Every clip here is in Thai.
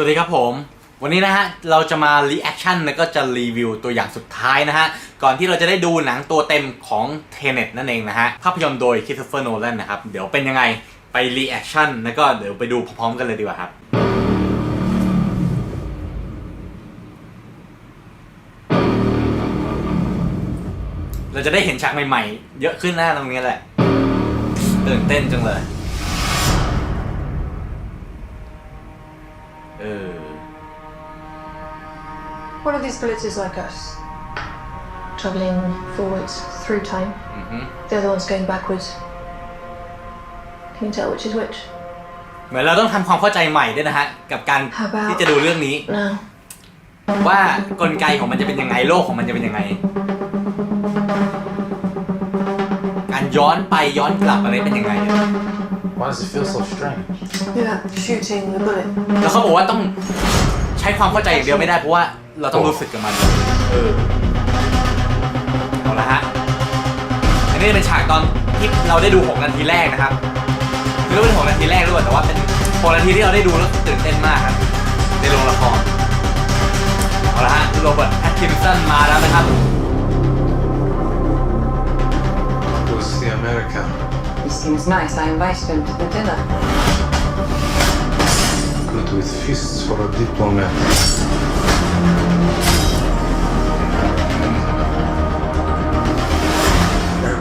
วัสดีครับผม วันนี้นะฮะ เราจะมารีแอคชั่นแล้วก็จะรีวิวตัวอย่างสุดท้ายนะฮะ ก่อนที่เราจะได้ดูหนังตัวเต็มของเทเน็ตนั่นเองนะฮะ ภาพยนตร์โดยค h ิ s เฟอร์โนแลนนะครับ เดี๋ยวเป็นยังไงไปรีแอคชั่นแล้วก็เดี๋ยวไปดูพร้อมๆกันเลยดีกว่าครับเราจะได้เห็นฉากใหม่ๆ เยอะขึ้นหน้าตรงนี้แหละตื่นเต้นจังเลย One of these bullets is like us, traveling forwards through time. อือฮึ The other one's going backwards. Can you tell which is which? เหมือนเราต้องทำความเข้าใจใหม่ด้วยนะฮะ กับการ How about ที่จะดูเรื่องนี้ now? ว่ากลไกของมันจะเป็นยังไงโลกของมันจะเป็นยังไง การย้อนไปย้อนกลับอะไรเป็นยังไง Why does it feel so strange? Yeah, shooting the bullet. แล้วเขาบอกว่าต้องใช้ความเข้าใจอย่างเดียวไม่ได้เพราะว่า เราต้องรู้สึกกับมันเออเอาละฮะอันนี้เป็นฉากตอนที่เราได้ดู6นาทีแรกนะครับไม่รู้เป็น6นาทีแรกด้วยแต่ว่าเป็น6นาทีที่เราได้ดูแล้วตื่นเต้นมากครับในโรงละครเอาละฮะโรเบิร์ตแอตคินสันมาแล้วนะครับ We'll see America. He seems nice. I invited him to the dinner. Good with fists for a diplomat.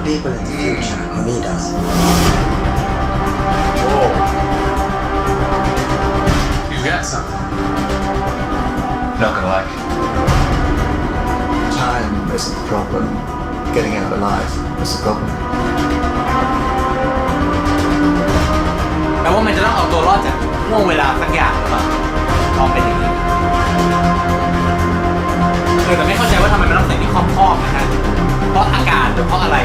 People in the future who need us. โอ้ You got something. Not gonna like it. Time isn't the problem. Getting out alive is the problem. แปลว่ามันจะต้องเอาตัวรอดจากห่วงเวลาสักอย่างหรือเปล่าลองเป็นอย่างนี้เออแต่ไม่เข้าใจว่าทำไมมันต้องใส่ที่ครอบๆนะฮะเพราะอากาศหรือเพราะอะไร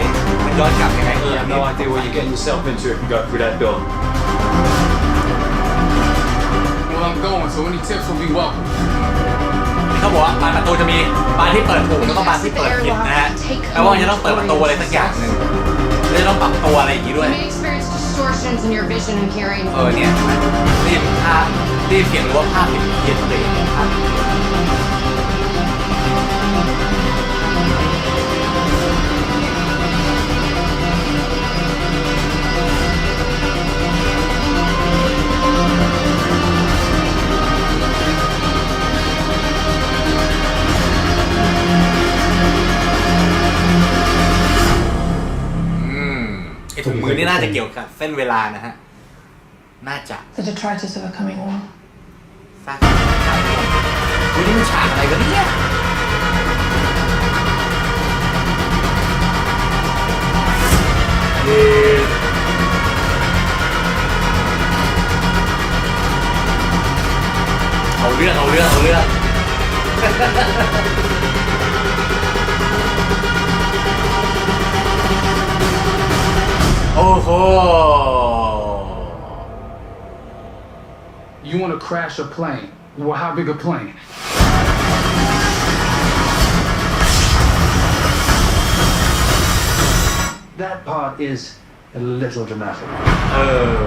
มันย้อนกลับยังไงเออ You have no idea what you're getting yourself into if you go through that door. Well, I'm going, so any tips will be welcome. เขาบอกว่าบานประตูจะมีบานที่เปิดถูกแล้วก็บานที่เปิดผิดนะฮะแปลว่ามันจะต้องเปิดประตูอะไรสักอย่างหนึ่งแล้วจะต้องปรับตัวอะไรอย่างนี้ด้วย You may experience distortions in your vision and hearing. เออเนี่ยรีบภาพรีบเขียนหรือว่าภาพผิดเพี้ยนเลยภาพ ไอถุงมือนี่น่าจะเกี่ยวกับเส้นเวลานะฮะ น่าจะ The detritus of a coming war. สร้างฉากนี้อุ๊ยนี่มันฉากอะไรกันเนี่ยเย้เอาเรื่องเอาเรื่องเอาเรื่อง โอ้โห You want to crash a plane? Well, how big a plane? That part is a little dramatic. เออ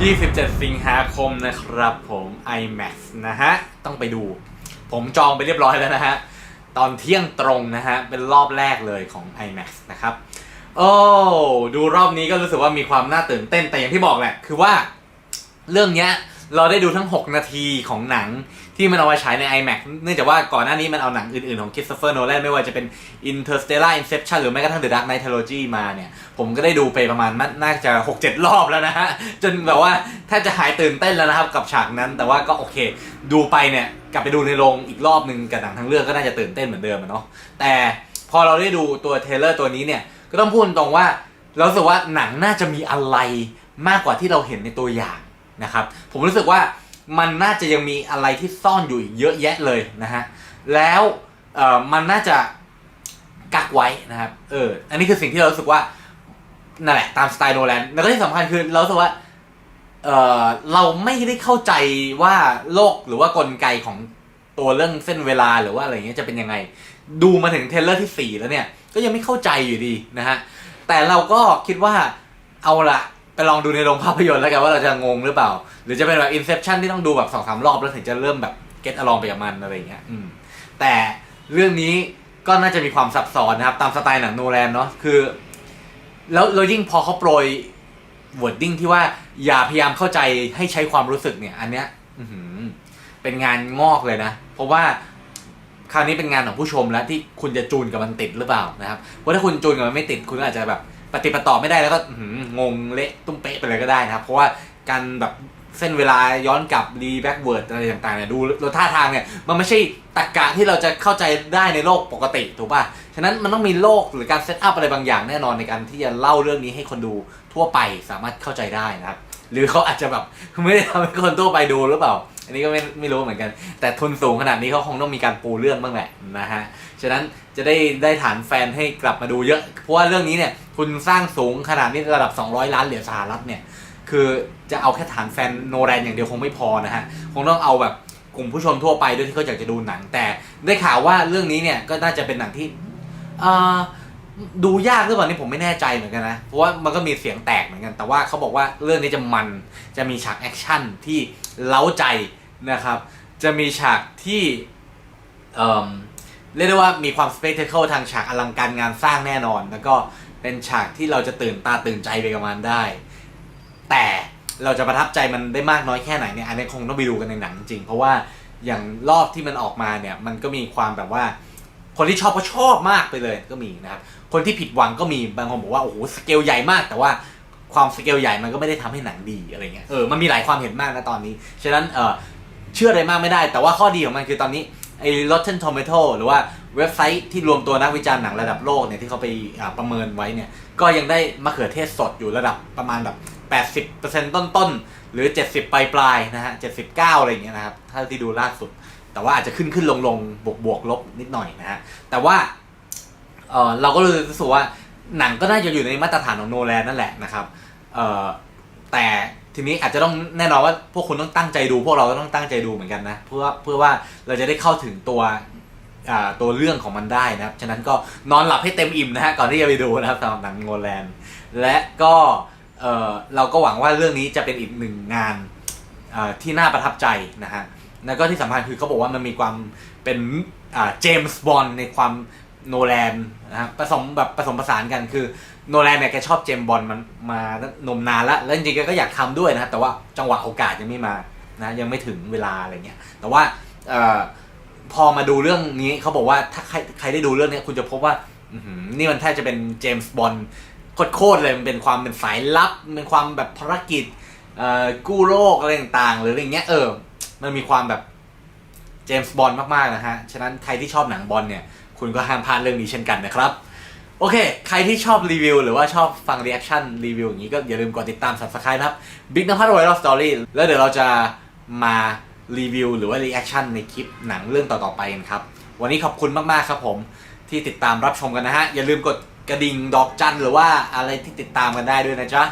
27 สิงหาคมนะครับผม IMAX นะฮะ ต้องไปดู ผมจองไปเรียบร้อยแล้วนะฮะ ตอนเที่ยงตรงนะฮะ เป็นรอบแรกเลยของ IMAX นะครับ โอ้ดูรอบนี้ก็รู้สึกว่ามีความน่าตื่นเต้นแต่อย่างที่บอกแหละ คือว่าเรื่องเนี้ยเราได้ดูทั้ง 6 นาทีของหนังที่มันเอามาฉายใน IMAX เนื่องจากว่าก่อนหน้านี้มันเอาหนังอื่นๆ ของ Christopher Nolan ไม่ว่าจะเป็น Interstellar Inception หรือแม้กระทั่ง The Dark Knight Trilogy มาเนี่ย ผมก็ได้ดูไปประมาณน่าจะ 6-7 รอบแล้วนะฮะ จนแบบว่าแทบจะหายตื่นเต้นแล้วนะครับกับฉากนั้น แต่ว่าก็โอเค ดูไปเนี่ย กลับไปดูในโรงอีกรอบนึงกับหนังทั้งเรื่องก็น่าจะตื่นเต้นเหมือนเดิมอะเนาะแต่พอเราได้ดูตัวเทเลอร์ตัวนี้เนี่ย ก็ต้องพูดตรงว่าเราสึกว่าหนังน่าจะมีอะไรมากกว่าที่เราเห็นในตัวอย่างนะครับ ผมรู้สึกว่ามันน่าจะยังมีอะไรที่ซ่อนอยู่อีกเยอะแยะเลยนะฮะแล้วมันน่าจะกักไว้นะครับเอออันนี้คือสิ่งที่เรารู้สึกว่านั่นแหละตามสไตล์โนแลนแล้วก็ที่สำคัญคือเราสึกว่าเออเราไม่ได้เข้าใจว่าโลกหรือว่ากลไกของตัวเรื่องเส้นเวลาหรือว่าอะไรเงี้ยจะเป็นยังไง ดูมาถึงเทเลอร์ที่4แล้วเนี่ย ก็ยังไม่เข้าใจอยู่ดีนะฮะแต่เราก็คิดว่าเอาละไปลองดูในโรงภาพยนตร์แล้วกันว่าเราจะงงหรือเปล่า หรือจะเป็นแบบ Inception ที่ต้องดูแบบสองสามรอบแล้วถึงจะเริ่มแบบ get along ไปกับมันอะไรอย่างเงี้ยอืมแต่เรื่องนี้ก็น่าจะมีความซับซ้อนนะครับ ตามสไตล์หนังโนแลนเนาะคือ แล้วแล้วยิ่งพอเขาโปรย wording ที่ว่าอย่าพยายามเข้าใจให้ใช้ความรู้สึกเนี่ย อันเนี้ยเป็นงานงอกเลยนะ เพราะว่า คราวนี้เป็นงานของผู้ชมแล้วที่คุณจะจูนกับมันติดหรือเปล่านะครับเพราะถ้าคุณจูนกับมันไม่ติดคุณอาจจะแบบปฏิปต่อไม่ได้แล้วก็งงเละตุ้มเป๊ะไปเลยก็ได้นะครับ เพราะว่าการแบบเส้นเวลาย้อนกลับรีแบ็กเวิร์ดอะไรต่างๆเนี่ยดูดูท่าทางเนี่ยมันไม่ใช่ตรรกะที่เราจะเข้าใจได้ในโลกปกติถูกป่ะ ฉะนั้นมันต้องมีโลกหรือการเซตอัพอะไรบางอย่างแน่นอนในการที่จะเล่าเรื่องนี้ให้คนดูทั่วไปสามารถเข้าใจได้นะครับ หรือเขาอาจจะแบบไม่ได้ทำให้คนทั่วไปดูหรือเปล่า อันนี้ก็ไม่ไม่รู้เหมือนกัน แต่ทุนสูงขนาดนี้เขาคงต้องมีการปูเรื่องบ้างแหละนะฮะฉะนั้นจะได้ได้ฐานแฟนให้กลับมาดูเยอะ เพราะว่าเรื่องนี้เนี่ยทุนสร้างสูงขนาดนี้ระดับ 200 ล้านเหรียญสหรัฐเนี่ยคือจะเอาแค่ฐานแฟนโนแรนอย่างเดียวคงไม่พอนะฮะคงต้องเอาแบบกลุ่มผู้ชมทั่วไปด้วยที่เขาอยากจะดูหนัง แต่ได้ข่าวว่าเรื่องนี้เนี่ยก็น่าจะเป็นหนังที่อ่อดูยากหรือเปล่านี่ผมไม่แน่ใจเหมือนกันนะ เพราะว่ามันก็มีเสียงแตกเหมือนกัน แต่ว่าเขาบอกว่าเรื่องนี้จะมันจะมีฉากแอคชั่นที่เล้าใจ นะครับ จะมีฉากที่เอ่อเรียกได้ว่ามีความสเปกเทเคิลทางฉากอลังการงานสร้างแน่นอน แล้วก็เป็นฉากที่เราจะตื่นตาตื่นใจไปกับมันได้ แต่เราจะประทับใจมันได้มากน้อยแค่ไหนเนี่ยอันนี้คงต้องไปดูกันในหนังจริง เพราะว่าอย่างรอบที่มันออกมาเนี่ยมันก็มีความแบบว่า คนที่ชอบก็ชอบมากไปเลยก็มีนะครับคนที่ผิดหวังก็มีบางคนบอกว่าโอ้โหสเกลใหญ่มาก แต่ว่าความสเกลใหญ่มันก็ไม่ได้ทำให้หนังดีอะไรเงี้ยเออมันมีหลายความเห็นมากนะตอนนี้ฉะนั้นเออ เชื่ออะไรมากไม่ได้ แต่ว่าข้อดีของมันคือตอนนี้ไอ้ Rotten Tomato หรือว่าเว็บไซต์ที่รวมตัวนักวิจารณ์หนังระดับโลกเนี่ยที่เขาไปประเมินไว้เนี่ยก็ยังได้มะเขือเทศสดอยู่ระดับประมาณแบบ 80%ต้นๆ หรือ 70 ปลายๆนะฮะ 79 อะไรอย่างเงี้ยนะครับถ้าที่ดูล่าสุด แต่ว่าอาจจะขึ้นขึ้นลงลงบวกบวกลบนิดหน่อยนะฮะ แต่ว่าเออเราก็เลยรู้สึกว่าหนังก็น่าจะอยู่ในมาตรฐานของโนแลนนั่นแหละนะครับเออแต่ ทีนี้อาจจะต้องแน่นอนว่าพวกคุณต้องตั้งใจดู พวกเราก็ต้องตั้งใจดูเหมือนกันนะ เพื่อเพื่อว่าเราจะได้เข้าถึงตัวตัวเรื่องของมันได้นะครับ ฉะนั้นก็นอนหลับให้เต็มอิ่มนะฮะก่อนที่จะไปดูนะครับสำหรับหนังโนแลนและก็เเราก็หวังว่าเรื่องนี้จะเป็นอีกหนึ่งงานที่น่าประทับใจนะฮะแล้วก็ที่สำคัญคือเขาบอกว่ามันมีความเป็นเจมส์บอนด์ในความ โนแลนนะครับผสมแบบผสมผสานกันคือโนแลนเนี่ยแกชอบเจมส์บอนด์มันมานมนานแล้วแล้วจริงๆแกก็อยากทำด้วยนะแต่ว่าจังหวะโอกาสยังไม่มานะยังไม่ถึงเวลาอะไรเงี้ยแต่ว่าออพอมาดูเรื่องนี้เขาบอกว่าถ้าใครใครได้ดูเรื่องนี้คุณจะพบว่านี่มันแทบจะเป็นเจมส์บอนด์โคตรเลยมันเป็นความเป็นสายลับเป็นความแบบภารกิจกู้โลกอะไรต่างๆ หรืออะไรเงี้ยเออมันมีความแบบเจมส์บอลมากๆนะฮะฉะนั้นใครที่ชอบหนังบอลเนี่ย คุณก็ห้ามพลาดเรื่องนี้เช่นกันนะครับ โอเค ใครที่ชอบรีวิว หรือว่าชอบฟังรีแอคชั่นรีวิวอย่างนี้ก็อย่าลืมกดติดตาม subscribe นะครับ Big n o p a t Royal Story แล้วเดี๋ยวเราจะมารีวิวหรือว่ารีแอคชั่นในคลิปหนังเรื่องต่อๆไปกันครับ วันนี้ขอบคุณมากๆครับผมที่ติดตามรับชมกันนะฮะ อย่าลืมกดกระดิ่งดอกจันหรือว่าอะไรที่ติดตามกันได้ด้วยนะจ๊ะ